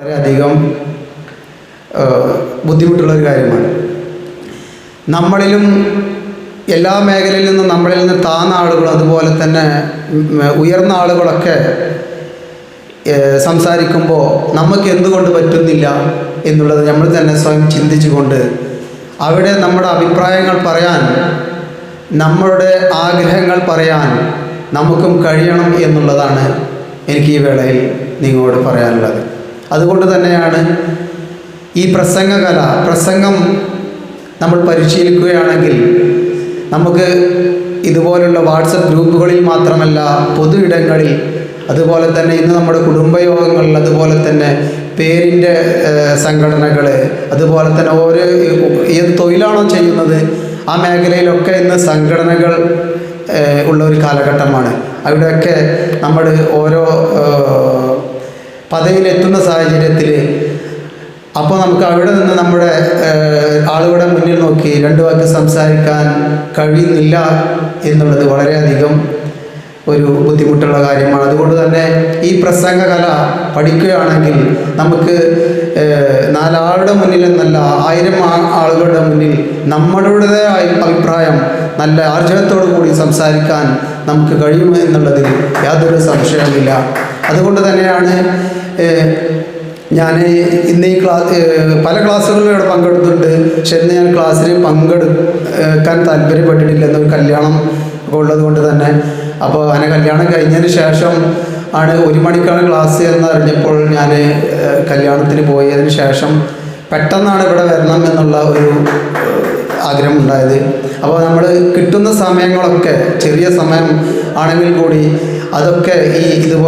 വളരെയധികം ബുദ്ധിമുട്ടുള്ള ഒരു കാര്യമാണ്. നമ്മളിലും എല്ലാ മേഖലയിൽ നിന്നും നമ്മളിൽ നിന്ന് താന്ന ആളുകൾ അതുപോലെ തന്നെ ഉയർന്ന ആളുകളൊക്കെ സംസാരിക്കുമ്പോൾ നമുക്ക് എന്തുകൊണ്ട് പറ്റുന്നില്ല എന്നുള്ളത് നമ്മൾ തന്നെ സ്വയം ചിന്തിച്ചുകൊണ്ട് അവിടെ നമ്മുടെ അഭിപ്രായങ്ങൾ പറയാൻ നമ്മളുടെ ആഗ്രഹങ്ങൾ പറയാൻ നമുക്കും കഴിയണം എന്നുള്ളതാണ് എനിക്ക് ഈ വേളയിൽ നിങ്ങളോട് പറയാനുള്ളത്. അതുകൊണ്ട് തന്നെയാണ് ഈ പ്രസംഗകല പ്രസംഗം നമ്മൾ പരിശീലിക്കുകയാണെങ്കിൽ നമുക്ക് ഇതുപോലുള്ള വാട്സപ്പ് ഗ്രൂപ്പുകളിൽ മാത്രമല്ല പൊതു ഇടങ്ങളിൽ അതുപോലെ തന്നെ ഇന്ന് നമ്മുടെ കുടുംബയോഗങ്ങളിൽ അതുപോലെ തന്നെ പേരിന്റെ സംഘടനകൾ അതുപോലെ തന്നെ ഓരോ ഏത് തൊഴിലാണോ ചെയ്യുന്നത് ആ മേഖലയിലൊക്കെ ഇന്ന് സംഘടനകൾ ഉള്ള ഒരു കാലഘട്ടമാണ്. അവിടെയൊക്കെ നമ്മൾ ഓരോ പദവിയിലെത്തുന്ന സാഹചര്യത്തിൽ അപ്പോൾ നമുക്ക് അവിടെ നിന്ന് നമ്മുടെ ആളുകളുടെ മുന്നിൽ നോക്കി രണ്ട് വാക്ക് സംസാരിക്കാൻ കഴിയുന്നില്ല എന്നുള്ളത് വളരെയധികം ഒരു ബുദ്ധിമുട്ടുള്ള കാര്യമാണ്. അതുകൊണ്ട് തന്നെ ഈ പ്രസംഗ കല പഠിക്കുകയാണെങ്കിൽ നമുക്ക് നാലാളുടെ മുന്നിൽ എന്നല്ല ആയിരം ആളുകളുടെ മുന്നിൽ നമ്മളുടേതായ അഭിപ്രായം നല്ല ആർജവത്തോടു കൂടി സംസാരിക്കാൻ നമുക്ക് കഴിയും എന്നുള്ളതിൽ യാതൊരു സംശയവുമില്ല. അതുകൊണ്ട് തന്നെയാണ് ഞാൻ ഇന്ന് ഈ ക്ലാസ് പല ക്ലാസ്സുകളിലും ഇവിടെ പങ്കെടുത്തിട്ടുണ്ട്. പക്ഷെ ഇന്ന് ഞാൻ ക്ലാസ്സിൽ പങ്കെടുക്കാൻ താല്പര്യപ്പെട്ടിട്ടില്ല എന്നൊരു കല്യാണം ഉള്ളത് കൊണ്ട് തന്നെ. അപ്പോൾ അങ്ങനെ കല്യാണം കഴിഞ്ഞതിന് ശേഷം ആണ് ഒരു മണിക്കാണ് ക്ലാസ് എന്ന് അറിഞ്ഞപ്പോൾ ഞാൻ കല്യാണത്തിന് പോയതിന് ശേഷം പെട്ടെന്നാണ് ഇവിടെ വരണം എന്നുള്ള ഒരു ആഗ്രഹം ഉണ്ടായത്. അപ്പോൾ നമ്മൾ കിട്ടുന്ന സമയങ്ങളൊക്കെ ചെറിയ സമയം ആണെങ്കിൽ കൂടി അതൊക്കെ ഈ ഇതുപോലെ